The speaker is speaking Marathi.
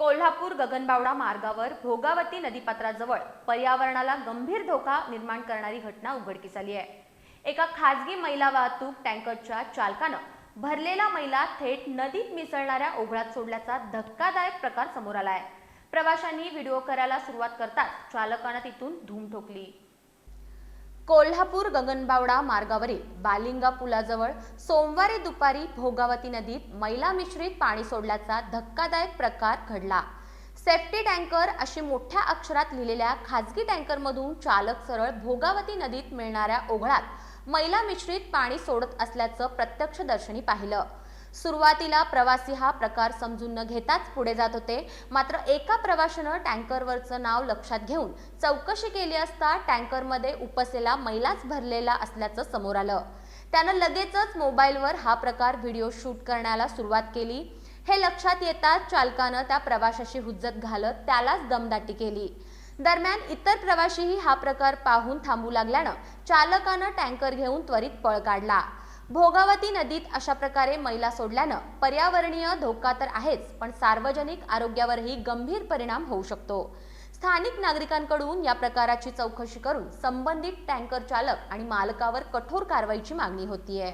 कोल्हापूर गगनबावडा मार्गावर भोगावती नदीपात्राजवळ पर्यावरणाला गंभीर धोका निर्माण करणारी घटना उघडकीस आली आहे. एका खाजगी मैला वाहतूक टँकरच्या चालकानं भरलेला मैला थेट नदीत मिसळणाऱ्या ओघळात सोडल्याचा धक्कादायक प्रकार समोर आला आहे. प्रवाशांनी व्हिडिओ करायला सुरुवात करताच चालकानं तिथून धूम ठोकली. कोल्हापूर गगनबावडा मार्गावरील बालिंगा पुलाजवळ सोमवारी दुपारी भोगावती नदीत मैला मिश्रित पाणी सोडल्याचा धक्कादायक प्रकार घडला. सेफ्टी टँकर अशी मोठ्या अक्षरात लिहिलेल्या खाजगी टँकरमधून चालक सरळ भोगावती नदीत मिळणाऱ्या ओघळात मैला मिश्रित पाणी सोडत असल्याचं प्रत्यक्षदर्शनी पाहिलं. सुरुवातीला प्रवासी हा प्रकार समजून न घेताच पुढे जात होते. मात्र एका प्रवाशानं टँकरवरचं नाव लक्षात घेऊन चौकशी केली असता टँकरमध्ये उपसेला मैलाच भरलेला असल्याचं समोर आलं. त्यानं लगेचच मोबाईलवर हा प्रकार व्हिडिओ शूट करण्याला सुरुवात केली. हे लक्षात येताच चालकानं त्या प्रवाशाशी हुज्जत घालत त्यालाच दमदाटी केली. दरम्यान इतर प्रवाशीही हा प्रकार पाहून थांबू लागल्यानं चालकानं टँकर घेऊन त्वरित पळ काढला. भोगावती नदीत अशा प्रकारे मैला सोडल्यानं पर्यावरणीय धोका तर आहेच पण सार्वजनिक आरोग्यावरही गंभीर परिणाम होऊ शकतो. स्थानिक नागरिकांकडून या प्रकाराची चौकशी करून संबंधित टँकर चालक आणि मालकावर कठोर कारवाईची मागणी होतीये.